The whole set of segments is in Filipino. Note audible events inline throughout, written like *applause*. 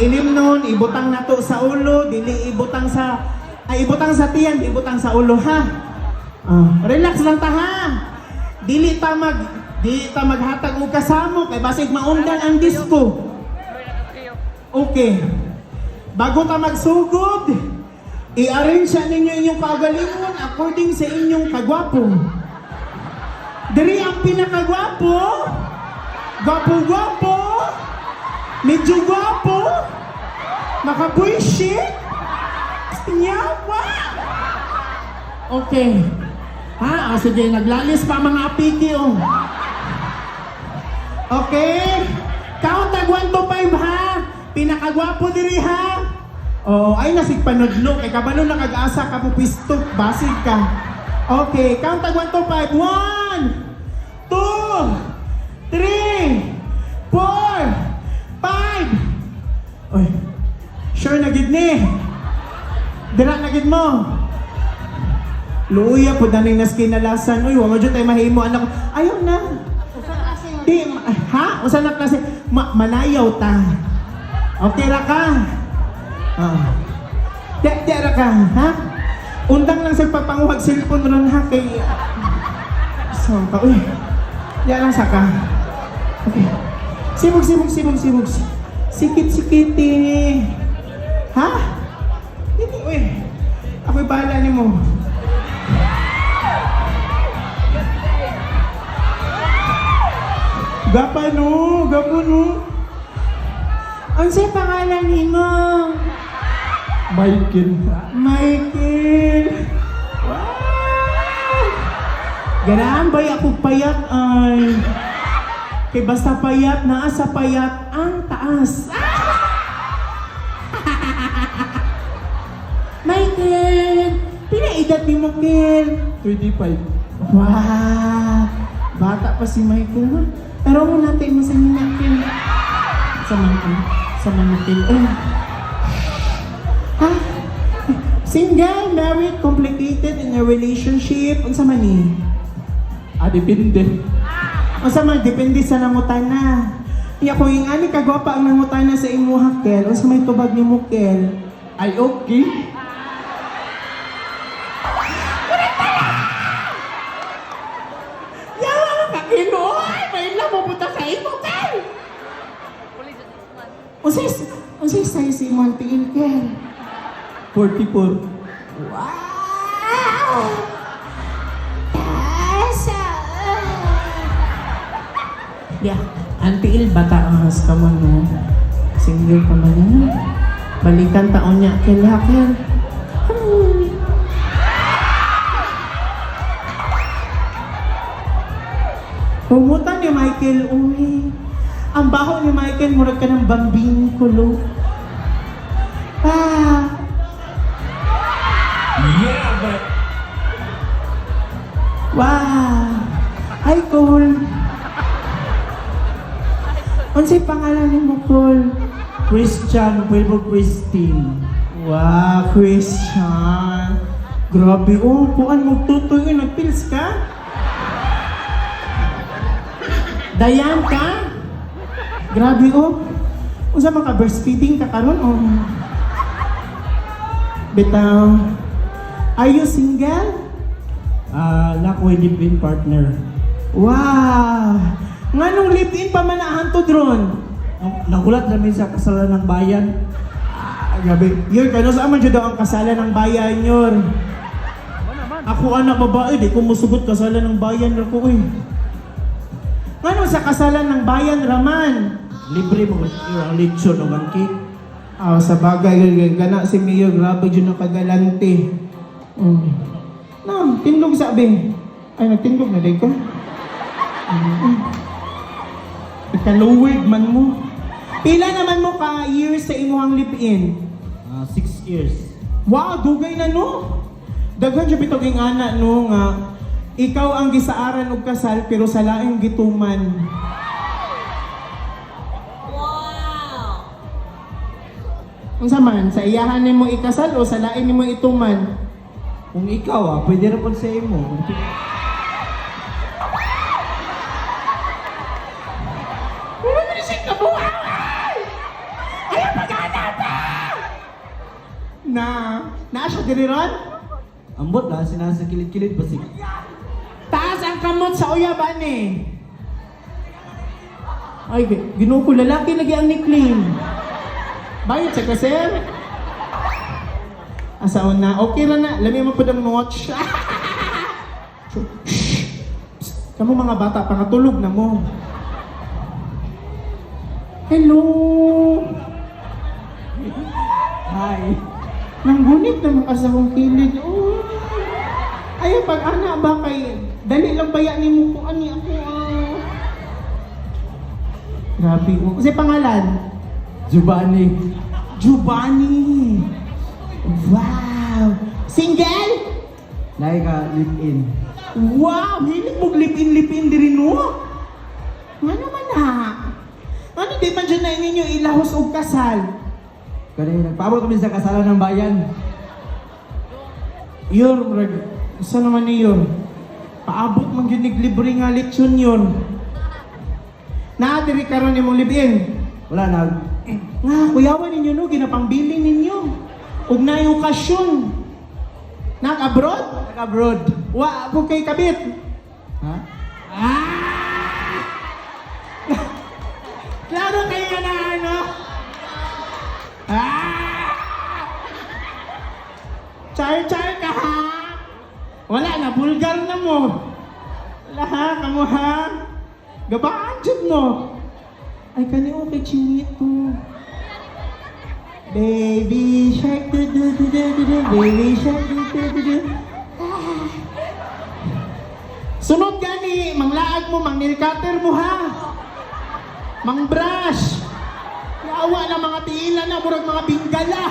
ilim nun, ibutang nato sa ulo, dili ibutang sa ay ibutang sa tiyan, ibutang sa ulo ha. Ah, relax lang ta ha. Dili ta mag dili ta maghatag og kasamo kay basig maundan ang disco. Okay. Bago ta magsugod, i-arrange ninyo inyong kagalingon according sa inyong kagwapo. Diri ang pinakagwapo, gwapo-gwapo, medyo gwapo, makabuisit, sinyawa. Okay. Ha, ah, sige, naglalis pa mga apiki, oh. Okay? Count tag 1 to 5 ha. Pinakagwapo diri ha. Oh, ay nasig panudlo kay kabalo na kag-asa ka mo pistok, basig ka. Okay, count tag 1 to 5. 1 2 3 ni. Dira na gid mo. Luya po na ning nas kinalasan. Uy, wa mo jud tay mahimo anak. Ayaw na. Di, ha? Usa na klase, ma manayaw ta. Okay ra ka? Ah. Di, di ra ka, ha? Undang lang sa papanguhag cellphone ron ha kay So, ka uy. Di lang sa ka. Okay. Sibog, sibog, sibog, sibog. Sikit, sikiti. Ha? Hindi, uy. Ako'y bahala ni mo. Gapano, gapano. Ang say pangalan nimo? Michael. Michael. Wow! Ganaan ba ako payat ay? Kay basta payat, naa sa payat, ang taas. Ah! Michael! Pila edad ni Kel? 25. Wow! Bata pa si Michael, ha? Pero mo natin mo sa Michael. Sa Michael. Sa Michael. Oh. Ha? Single, married, complicated, in a relationship. Ang sama ni? Ah, depende. Ang sama, depende sa nangutana. Iya kung yung ani kagwapa ang nangutana sa imo Kel, o sa may tubag ni mo, Kel. Ay, okay. Unsay unsay say si Montiel, Kel? 44. Wow! Tasa! Yeah, Auntie Il, bata ang has ka mo, no? Single ka man yan. Balikan taon niya, Kel? Hmm. Humutan ni Michael, uy. Ang baho ni Michael, murag ka ng bambing kulo. Ah, Yeah, but... Wow! Hi, Cole! Unsay pangalan ni mo, Cole? Christian Wilbur Christine. Wow, Christian! Grabe, oh, kuan mo tutoy nagpils ka? Dayan ka? Grabe, oh. Unsa man ka breastfeeding ka karon oh. Bitaw. Are you single? Ah, Lakoy live-in partner. Wow! Nga nung live-in pa man to drone. Nang- Nagulat namin sa kasalan ng bayan. Ah, Gabi. Yun, kano sa aman dyan daw ang kasalan ng bayan yun. Ako anak babae, di ko musugot kasalan ng bayan ra ko eh. Ngano sa kasalan ng bayan raman? Libre mo yung lechon o ang cake. Ah, sa bagay, gana si Mayor, grabe dyan nakagalante. Mm. Nam, tindog sabi. Ay, nagtindog na din ko. Mm. Ikaluwig man mo. Pila naman mo ka years sa imuhang live-in? Ah, six years. Wow, dugay na no. Daghan siya bitog ing ana no nga ikaw ang gisaaran og kasal pero sa laing gituman. Unsa man sa iyahan nimo ikasal o sa lain nimo ituman? Kung ikaw ah, pwede rin po sa imo. Pero ni sing kabuhawan. Ayaw pag Na, naa siya diri ron? Ambot na, sinasa kilid-kilid pa si... Taas ang kamot sa uyaban eh. Ay, gi- ginoo ko lalaki lagi ang nickname. Bayad sa kasir? Asaon na, okay ra na. Lami mo pa ng notch. *laughs* Kamu mga bata, pangatulog na mo. Hello! Hi! Nanggunit naman ka sa akong kilid. Oh. Ay, pag ana ba kay dali lang baya ni mo kung ani ako ah. Grabe mo. Kasi pangalan? Giovanni. Giovanni. Wow. Single? Nay ka, live-in. Wow, hilig mo lipin-lipin diri no? Ano man ha? Ano di man dyan na ninyo ilahos og kasal? Kani, nagpaabot kami sa kasalan ng bayan. Yor, murag, isa naman Yor. Paabot man yun libre nga lechon yun. Naadiri karon imong libin. Wala na, Nga, *clears throat* kuyawan ninyo no, ginapambili ninyo. Ug na yung okasyon. Nag-abroad? nag-abroad. Wa, po kay kabit. Ha? Ah! *laughs* Klaro kayo na ano? Ah! Char-char ka ha? Wala na, bulgar na mo. Wala ha, kamo ha? Gabaan dyan mo. Ay, kani okay, chinito. Baby shark do do do do do do baby shark do do do do. Sunod gani, manglaag mo, mang nail cutter mo ha. Mang brush. Yawa na mga tiila na, murag mga binggala.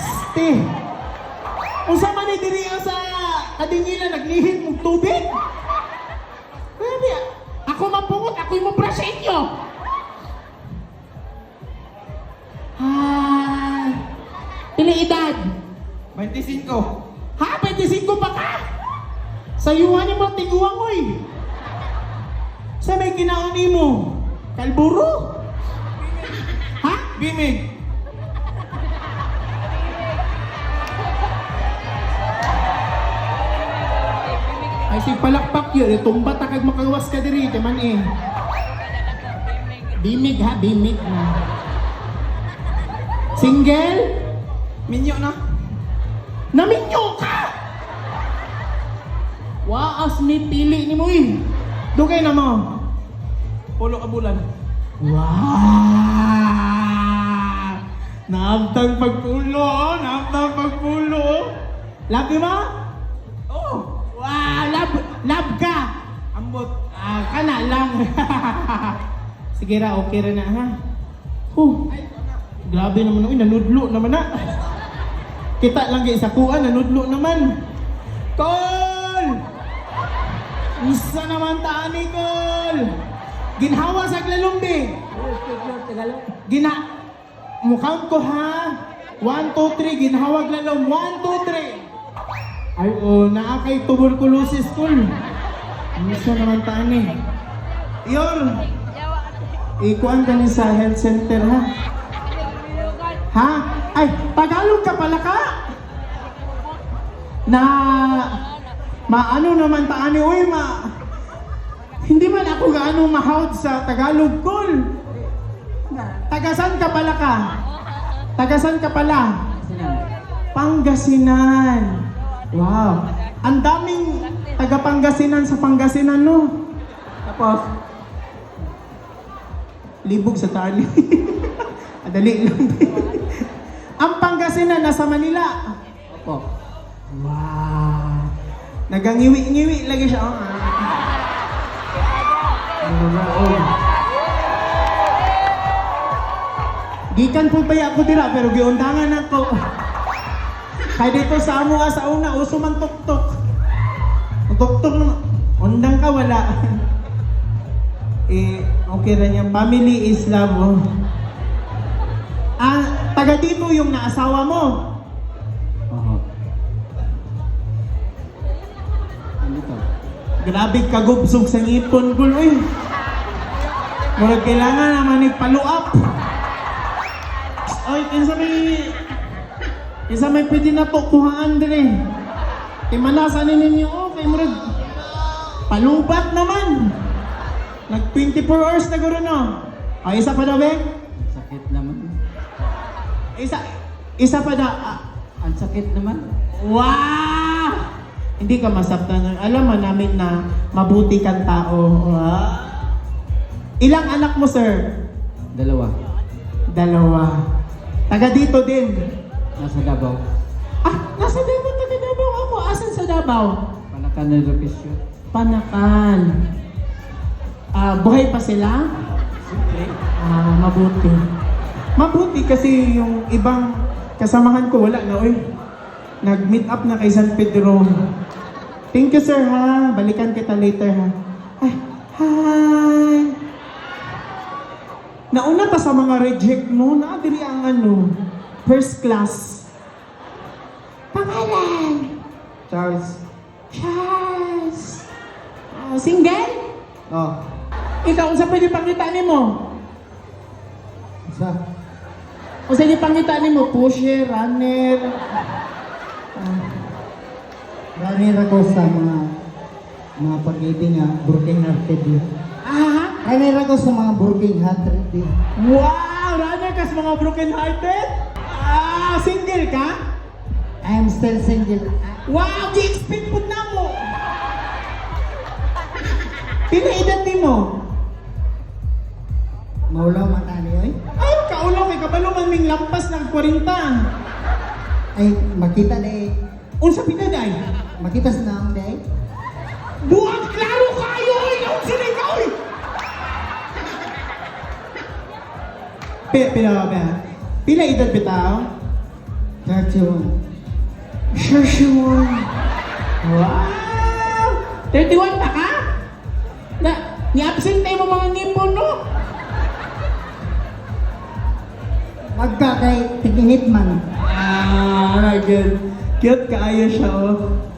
Ste. Unsa man ni diri sa kadingilan naglihim og tubig? Ako mapungot, ako yung brush sa inyo. Ah. Pili edad? 25. Ha? 25 pa ka? Sayuhan ni mo tiguang oy. Sa may kinaon mo? Kalburo? Ha? Bimig. Ay si palakpak yun, itumba ta kag makawas ka diri, man eh. Bimig ha, bimig na. Single? Minyo na. Naminyo ka! Waas ni pili ni mo eh. Dugay na mo. Pulo ka bulan. Wow! Naamtang pagpulo, naamtang pagpulo. Love mo? Love, ka. Ambot. Ah, kana lang. *laughs* Sige ra, okay ra na ha. Huh. Grabe naman, uy, nanudlo naman na. Kita lang kay sa kuan, nanudlo naman. Kol! Isa naman taani, Kol! Ginhawa sa glalumbi. Gina... Mukhang ko ha. 1, 2, 3, ginhawag lalom. 1, 2, 3. Ay, oh, naa kay tuberculosis, Kol. Isa naman taani. Yor! Ikuan ka ni sa health center, ha? Ha? Ay, Tagalog ka pala ka? Na... Maano naman taani, uy, ma... Hindi man ako gaano mahawd sa Tagalog, Kol. Tagasan ka pala ka? Tagasan ka pala? Pangasinan. Wow. Ang daming taga Pangasinan sa Pangasinan, no? Tapos, libog sa tali. *laughs* Adali lang. Ang Pangasinan nasa Manila. Opo. Wow. Nagangiwi-ngiwi lagi siya. Oh. Ano na, oh. Gikan po ba ako dira pero giundangan ako. Kay dito sa amo nga sa una uso man tuktok. Tuktok naman. Undang ka wala. *laughs* eh okay ra niya. Family is love. Oh. Ah, taga dito yung naasawa mo. Oo. Andito. Grabe kagubsog sa ngipon ko, uy. Murag kailangan naman nagpaluap. Oy, kinsa may... Kinsa may pwede na to kuhaan dire. Imanasa ni ninyo, oh, kay Murag. Palubat naman. Nag 24 hours na guro no. Ay, isa pa daw, Beng? Sakit naman. Isa, isa pa daw. Ah, Ang sakit naman. Wow! Hindi ka masaktan. Alam mo namin na mabuti kang tao. Wow. Ilang anak mo, sir? Dalawa. Dalawa. Taga dito din. Nasa Davao. Ah, nasa Davao, taga Davao ako. Asan sa Davao? Palakan na lokasyon. Panakan. Ah, buhay pa sila? Siyempre. Ah, mabuti. Mabuti kasi yung ibang kasamahan ko wala na, oy. Nag-meet up na kay San Pedro. Thank you, sir, ha. Balikan kita later, ha. Ay, hi. Nauna pa sa mga reject mo, naadiri ang ano, first class. Pangalan? Charles. Charles. Ah, single? Oh. Ikaw, unsa pwede pangita ni mo? Isa. O sa pangita ni mo, pusher, runner. Runner ako sa mga mga pag-ibig nga broken hearted. Ah, Runner ako sa mga broken hearted. wow! Runner ka sa mga broken hearted? Ah, single ka? I'm still single. Wow! Di-expect po na mo! Pila edad ni mo? Maulaw matali oy. Ay, kaulaw kay kabalo man ming lampas ng 40. Ay makita na Unsa pinaday? makita sa naong day. Buwag klaro kayo! Ikaw sila ikaw! eh! Pila, pila, pila. Edad bitaw? Church yun. Sure, sure. Wow! 31 pa ka? Na, ni-absent tayo mo mga ngipon, no? Magka kay tigihit man. Ah, good. Cute kaayo siya, oh.